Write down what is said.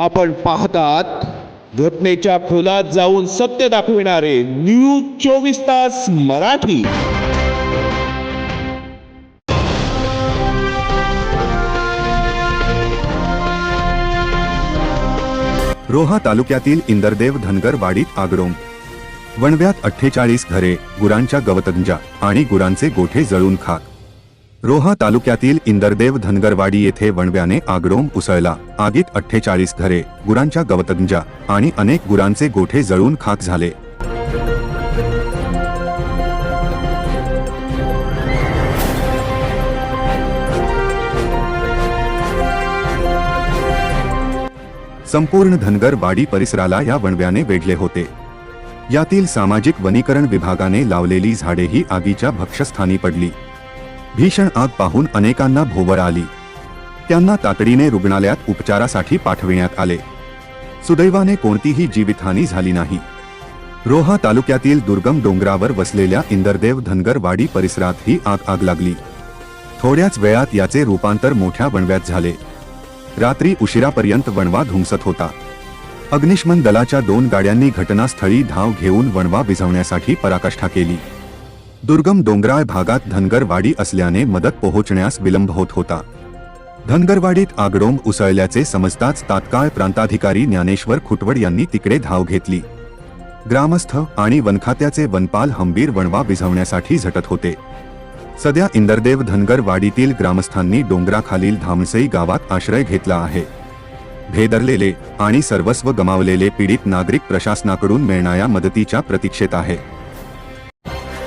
आपण पाहतात घटनेच्या खोलात जाऊन सत्य दाखविणारे न्यूज चोवीस तास मराठी. रोहा तालुक्यातील इंदरदेव धनगर वाडीत आगडोंब वणव्यात अठ्ठेचाळीस घरे गुरांच्या गवतंजा आणि गुरांचे गोठे जळून खाक. रोहा तालुक्यातील इंदरदेव धनगरवाडी येथे वणव्याने आगडोम उसळला. आगीत अठ्ठेचाळीस घरे गुरांच्या गवतगंजा आणि अनेक गुरांचे गोठे जळून खाक झाले. संपूर्ण धनगर वाडी परिसराला या वणव्याने वेढले होते. यातील सामाजिक वनीकरण विभागाने लावलेली झाडेही आगीच्या भक्षस्थानी पडली. भीषण आग पाहून अनेकांना भोवर आली. त्यांना तातडीने रुग्णालयात उपचारासाठी पाठविण्यात आले. सुदैवाने कोणतीही जीवितहानी झाली नाही. रोहा तालुक्यातील दुर्गम डोंगरावर वसलेल्या इंदरदेव धनगरवाडी परिसरात ही आग आग लागली. थोड्याच वेळात याचे रूपांतर मोठ्या वणव्यात झाले. रात्री उशिरापर्यंत वणवा धुमसत होता. अग्निशमन दलाच्या दोन गाड्यांनी घटनास्थळी धाव घेऊन वणवा विझवण्यासाठी पराकाष्ठा केली. दुर्गम डोंगराळ भागात धनगरवाडी असल्याने मदत पोहोचण्यास विलंब होत होता. धनगरवाडीत आगडोंब उसळल्याचे समजताच तात्काळ प्रांताधिकारी ज्ञानेश्वर खुटवड यांनी तिकडे धाव घेतली. ग्रामस्थ आणि वनखात्याचे वनपाल हंबीर वणवा विझवण्यासाठी झटत होते. सध्या इंदरदेव धनगरवाडीतील ग्रामस्थांनी डोंगराखालील धामसई गावात आश्रय घेतला आहे. भेदरलेले आणि सर्वस्व गमावलेले पीडित नागरिक प्रशासनाकडून मिळणाऱ्या मदतीच्या प्रतीक्षेत आहे.